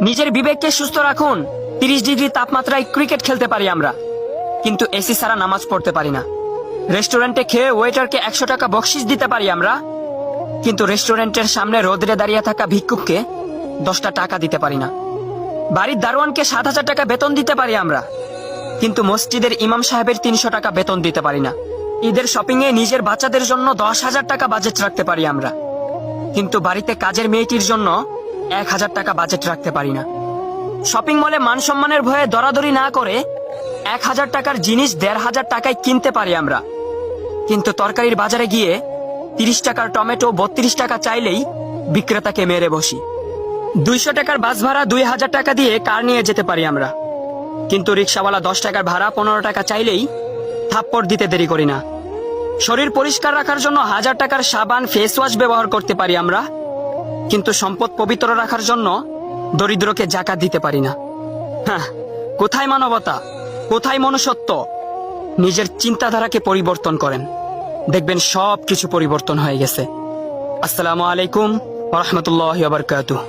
নিজের বিবেককে সুস্থ রাখুন। তিরিশ ডিগ্রি তাপমাত্রায় ক্রিকেট খেলতে পারি আমরা। কিন্তু এসি ছাড়া নামাজ পড়তে পারি না। রেস্টুরেন্টে খেয়ে ওয়েটারকে একশো টাকা বকশিস দিতে পারি আমরা। কিন্তু রেস্টুরেন্টের সামনে রোদরে দাঁড়িয়ে থাকা ভিক্ষুককে দশটা টাকা দিতে পারি না। বাড়ির দারোয়ানকে সাত হাজার টাকা বেতন দিতে পারি আমরা। কিন্তু মসজিদের ইমাম সাহেবের তিনশো টাকা বেতন দিতে পারি না। ঈদের শপিং এ নিজের বাচ্চাদের জন্য দশ হাজার টাকা বাজেট রাখতে পারি আমরা। কিন্তু বাড়িতে কাজের মেয়েটির জন্য এক হাজার টাকা বাজেট রাখতে পারি না। শপিং মলে মান সম্মানের ভয়ে দরাদরি না করে এক হাজার টাকার জিনিস দেড় হাজার টাকায় কিনতে পারি আমরা। কিন্তু তরকারির বাজারে গিয়ে তিরিশ টাকার টমেটো, বত্রিশ টাকা চাইলেই বিক্রেতাকে মেরে বসি। দুইশো টাকার বাস ভাড়া দুই হাজার টাকা দিয়ে কার নিয়ে যেতে পারি আমরা? কিন্তু রিক্সাওয়ালা দশ টাকার ভাড়া পনেরো টাকা চাইলেই থাপ্পড় দিতে দেরি করি না। শরীর পরিষ্কার রাখার জন্য হাজার টাকার সাবান ফেস ওয়াশ ব্যবহার করতে পারি আমরা। কিন্তু সম্পদ পবিত্র রাখার জন্য দরিদ্রকে জাকাত দিতে পারি না। হ্যাঁ কোথায় মানবতা? কোথায় মনুষ্যত্ব? নিজের চিন্তাধারাকে পরিবর্তন করেন। দেখবেন সব কিছু পরিবর্তন হয়ে গেছে। আসসালামু আলাইকুম রহমতুল্লাহ বারকাতুহ।